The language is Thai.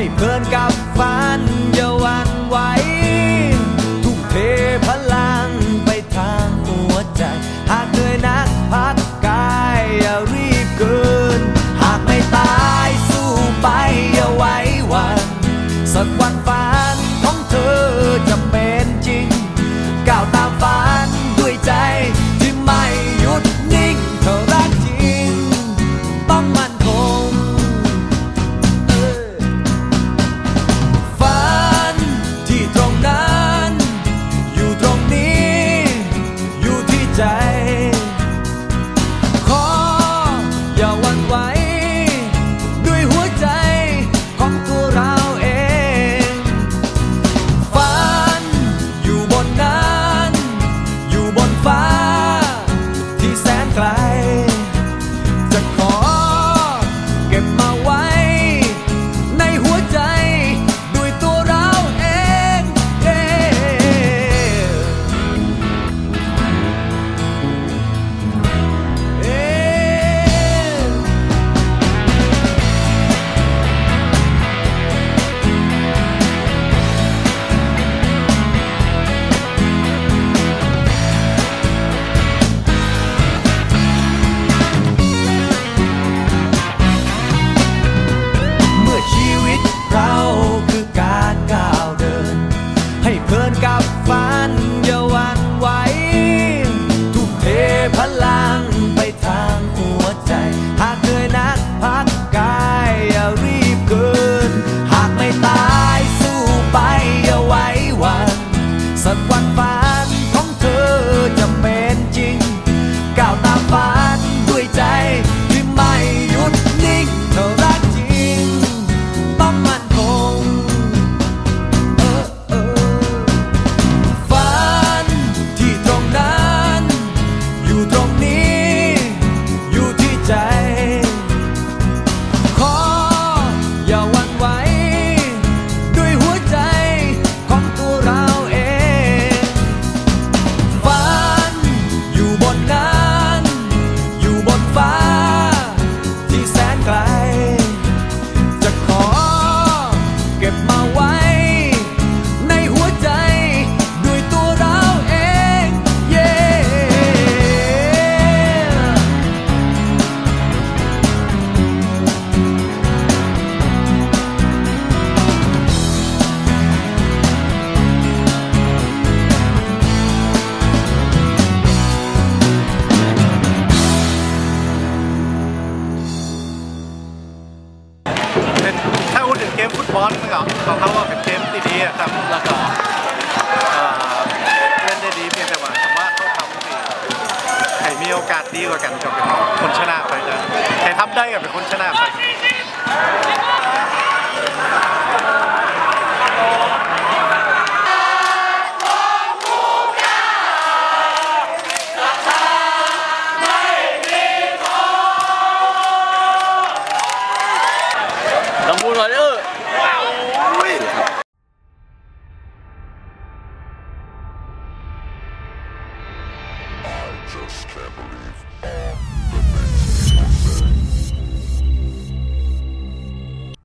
ให้เพลินกับฝันอย่าหวันไหวทุ่มเทพลังไปทางหัวใจ หากเหนื่อยนักพักกายอย่ารีบเกิน หากไม่ตายสู้ไปอย่าไว้วัน สักวันฝัน เกมฟุตบอลมันก็ของเขาว่าเป็นเกมที่ดีครับแล้วก็เล่นได้ดีเพียงแต่ว่าผมว่าเขาทำให้ให้มีโอกาสดีกว่ากันก็เป็นคนชนะไปนะใครทำได้ก็เป็นคนชนะไปลำพูน ห